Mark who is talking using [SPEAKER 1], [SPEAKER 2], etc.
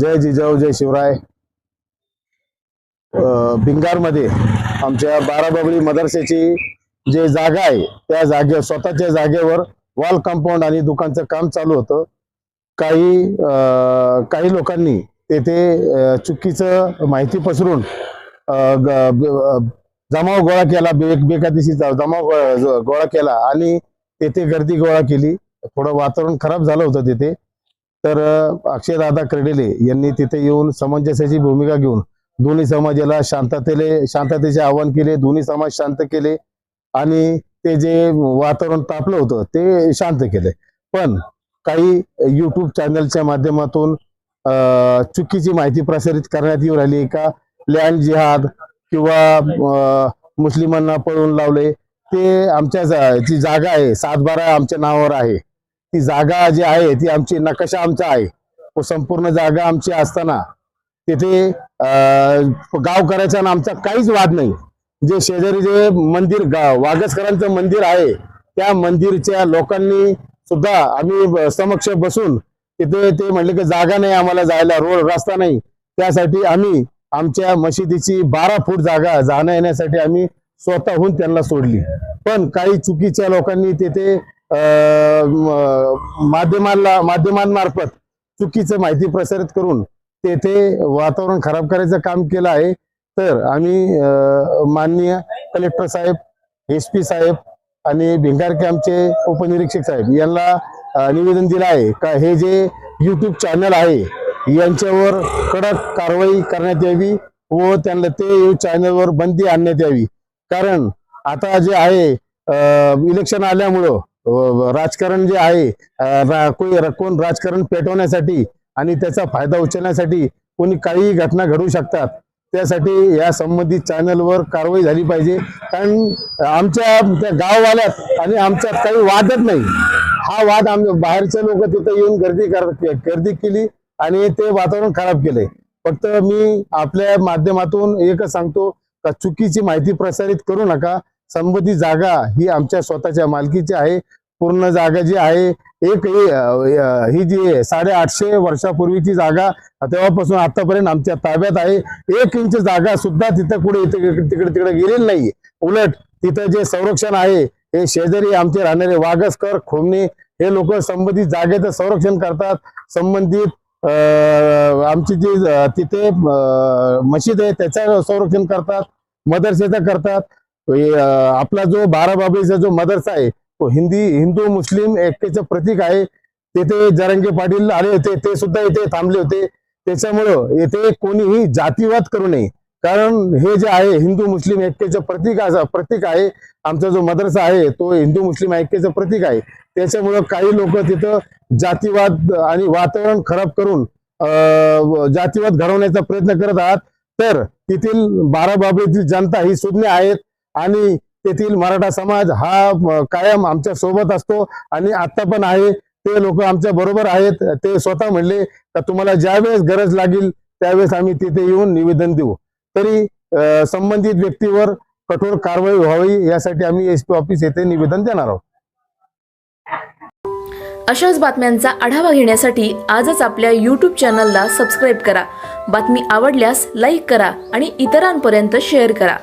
[SPEAKER 1] जय जिजाऊ जय शिवराय. भिंगारमध्ये आमच्या बाराबाबळी मदरसेची जे जागा आहे त्या जागे स्वतःच्या जागेवर वॉल कंपाऊंड आणि दुकानचं काम चालू होतं. काही काही लोकांनी तेथे चुकीचं माहिती पसरून जमाव गोळा केला बेक बेकायदेशीर जमाव गोळा गोळा केला आणि तेथे गर्दी गोळा केली. थोडं वातावरण खराब झालं होतं तिथे. तर अक्षयदादा कर्डिले यांनी तिथे येऊन सामंजस्याची भूमिका घेऊन दोन्ही समाजाला शांततेले शांततेचे आवाहन केले दोन्ही समाज शांत केले आणि ते जे वातावरण तापलं होतं ते शांत केले. पण काही युट्यूब चॅनलच्या माध्यमातून चुकीची माहिती प्रसारित करण्यात येऊ राहिली. का लँड जिहाद किंवा मुस्लिमांना पळून लावले. ते आमच्या जी जागा आहे. सातबारा आमच्या नावावर आहे. ती जागा जी आहे ती आमची नकाशा आमचा आहे. व संपूर्ण जागा आमची असताना तिथे अं, गाव करायचा आणि आमचा काहीच वाद नाही. जे शेजारी जे मंदिर गा- वागसकरांचं मंदिर आहे त्या मंदिरच्या लोकांनी सुद्धा आम्ही समक्ष बसून तिथे ते म्हणले की जागा नाही आम्हाला जायला रोड रस्ता नाही. त्यासाठी आम्ही आमच्या मशिदीची बारा फूट जागा जाण्या येण्यासाठी आम्ही स्वतःहून त्यांना सोडली. पण काही चुकीच्या लोकांनी तिथे माध्यमांना माध्यमांमार्फत चुकीचं माहिती प्रसारित करून तेथे वातावरण खराब करायचं काम केलं आहे. तर आम्ही माननीय कलेक्टर साहेब एस पी साहेब आणि भिंगार आमचे उपनिरीक्षक साहेब यांना निवेदन दिलं आहे का हे जे यूट्यूब चॅनल आहे यांच्यावर कडक कारवाई करण्यात यावी व त्यांना ते चॅनलवर बंदी आणण्यात यावी. कारण आता जे आहे इलेक्शन आल्यामुळं राजकारण जे आहे कोई- कोण राजकारण पेटवण्यासाठी आणि त्याचा फायदा उचलण्यासाठी कोणी काही घटना घडू शकतात त्यासाठी या संबंधित चॅनलवर कारवाई झाली पाहिजे. कारण आमच्या त्या गाववाल्यात आणि आमच्यात काही वादच नाही. हा वाद आम बाहेरचे लोक तिथे येऊन गर्दी कर गर्दी केली आणि ते वातावरण खराब केलंय फक्त मी आपल्या माध्यमातून एकच सांगतो का चुकीची माहिती प्रसारित करू नका. संबंधित जागा ही आमच्या स्वतःच्या मालकीची आहे. पूर्ण जागा जी आहे एक ही जी आहे, साडेआठशे वर्षापूर्वीची जागा तेव्हापासून आतापर्यंत आमच्या ताब्यात आहे. एक इंच जागा सुद्धा तिथं कुठे इथे तिकडे तिकडे गेलेली नाही उलट तिथं जे संरक्षण आहे हे शेजारी आमचे राहणारे वागसकर खोमणे हे लोक संबंधित जागेचं संरक्षण करतात. संबंधित आमची जी तिथे मशीद आहे त्याचं संरक्षण करतात मदरसेचं करतात. आपला जो बारा बाबीचा जो मदरसा आहे हिंदी हिंदू मुस्लिम एकतेचं प्रतीक आहे. तेथे जरंगे पाटील आले होते. ते सुद्धा इथे थांबले होते. त्याच्यामुळं येथे कोणीही जातीवाद करू नये. कारण हे जे आहे हिंदू मुस्लिम ऐक्याचं प्रतीक प्रतीक आहे. आमचा जो मदरसा आहे तो हिंदू मुस्लिम ऐक्याचं प्रतीक आहे. त्याच्यामुळं काही लोक तिथं जातीवाद आणि वातावरण खराब करून जातीवाद घडवण्याचा प्रयत्न करत आहात. तर तेथील बारा बाबळीतील जनता ही सुज्ञ आहेत. आणि तेथील मराठा समाज हा कायम आमच्यासोबत असतो आणि आता पण आहे. ते लोक आमच्या बरोबर आहेत. ते स्वतः म्हणले तर तुम्हाला ज्यावेळेस गरज लागेल त्यावेळेस आम्ही तिथे येऊन निवेदन देऊ. तरी संबंधित व्यक्तीवर कठोर कारवाई व्हावी यासाठी आम्ही एस पी ऑफिस येथे निवेदन देणार आहोत.
[SPEAKER 2] अशाच बातम्यांचा आढावा घेण्यासाठी आजच आपल्या यूट्यूब चॅनलला सबस्क्राईब करा. बातमी आवडल्यास लाईक करा आणि इतरांपर्यंत शेअर करा.